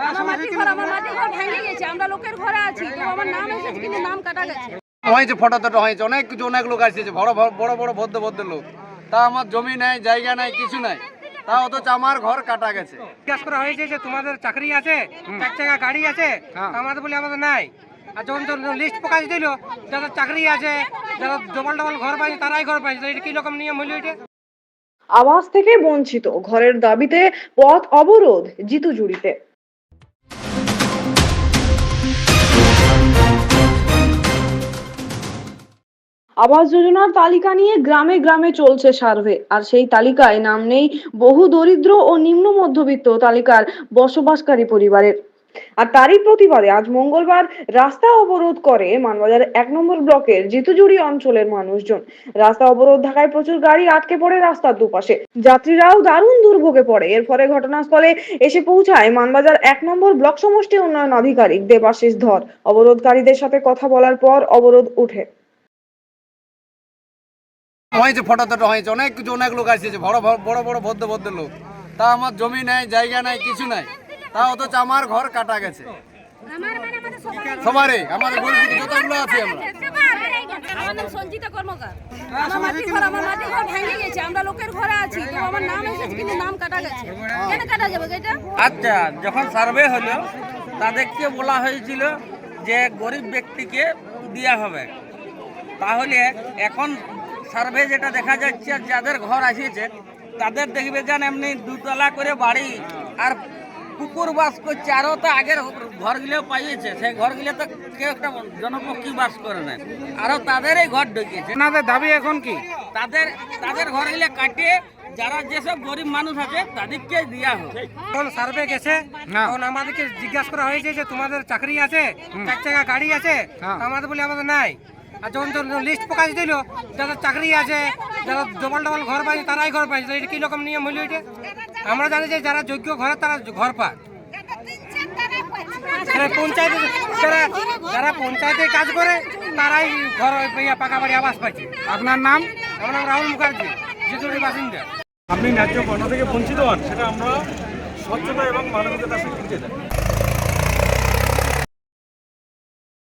আমার মাটির ঘর আমার মাটির ঘর ভেঙে গেছে আমরা লোকের ঘরে আছি তো আমার নাম এসেছে কিন্তু নাম কাটা গেছে। হয়েছে ফটো টটো হয়েছে অনেক কিছু অনেক লোক আসছে বড় বড় বড় বড় ভদ্র ভদ্র লোক। তা আমার জমি নাই জায়গা নাই কিছু নাই। তা অথচ আমার ঘর কাটা গেছে। জিজ্ঞাসা করা হয়েছে যে তোমাদের চাকরি আছে চার চাকা গাড়ি আছে আমাদের বলে আমাদের নাই। আর যখন লিস্ট প্রকাশ দিল যাদের চাকরি আছে যারা ডবল ডবল ঘর পাইছে তারাই ঘর পাইছে। এটা কি রকম নিয়ম হইল এটা? আবাস থেকে বঞ্চিত। ঘরের দাবিতে পথ অবরোধ জিতু জুড়িতে। আবাস যোজনার তালিকা নিয়ে গ্রামে গ্রামে চলছে সার্ভে। আর সেই তালিকায় নাম নেই বহু দরিদ্র ও নিম্ন মধ্যবিত্ত তালিকার বসবাসকারী পরিবারের। আর তারই প্রতিবাদে আজ মঙ্গলবার রাস্তা অবরোধ করে মানবাজার এক নম্বর ব্লকের জিতুজুড়ি অঞ্চলের মানুষজন। রাস্তা অবরোধ থাকায় প্রচুর গাড়ি আটকে পড়ে রাস্তার দুপাশে। যাত্রীরাও দারুণ দুর্ভোগে পড়ে। এর ফলে ঘটনাস্থলে এসে পৌঁছায় মানবাজার এক নম্বর ব্লক সমষ্টি উন্নয়ন আধিকারিক দেবাশিস ধর। অবরোধকারীদের সাথে কথা বলার পর অবরোধ উঠে হয়েছে ফটো টটো হয়েছে অনেক কিছু অনেক লোক আসছে বড় বড় বড় বড় ভদ্র ভদ্র লোক। তা আমার জমি নাই জায়গা নাই কিছু নাই। তা অথচ আমার ঘর কাটা গেছে। সবারই। আমাদের গরিব যতগুলো আছি আমরা। আমার নাম সঞ্চিতা কর্মকার। আমার মাটির ঘর আমার মাটির ঘর ভেঙে গেছে আমরা লোকের ঘরে আছি তো আমার নাম এসেছে কিন্তু নাম কাটা গেছে। কেন কাটা যাবে এটা? আচ্ছা যখন সার্ভে হলো তাদেরকে বলা হয়েছিল যে গরিব ব্যক্তিকে দেওয়া হবে। তাহলে এখন সার্ভে যেটা দেখা যাচ্ছে যাদের ঘর আসিয়েছে তাদের দেখবে যেন এমনি দুতলা করে বাড়ি আর কুকুর বাস করছে। আরও তো আগের ঘরগুলো পাইয়েছে সেই ঘরগুলো তো কেউ একটা জনপক্ষী বাস করে না। আরও তাদেরই ঘর ঢুকিয়েছে। আপনাদের দাবি এখন কি? তাদের তাদের ঘরগুলো কাটিয়ে যারা যেসব গরিব মানুষ আছে তাদেরকে দেওয়া হবে যখন সার্ভে গেছে? তখন আমাদেরকে জিজ্ঞাসা করা হয়েছে যে তোমাদের চাকরি আছে? চার চাকা গাড়ি আছে? আমাদের বলে আমাদের নাই। আর যখন লিস্ট প্রকাশ দিল যাদের চাকরি আছে যারা ডবল ডবল ঘর পাইছে তারাই ঘর পাইছে। এটা কি রকম নিয়ম হইল এটা? আমরা জানি যে যারা যোগ্য ঘরে তারা ঘর পায়। পঞ্চায়েত যারা যারা পঞ্চায়েতে কাজ করে তারাই ঘর পাকা বাড়ি আবাস পাইছে। আপনার নাম? আমার নাম রাহুল মুখার্জি বাসিন্দা। আপনি ন্যায্য পাওনা থেকে বঞ্চিত হন সেটা আমরা স্বচ্ছতা এবং মানবিকতার খুঁজে দেয়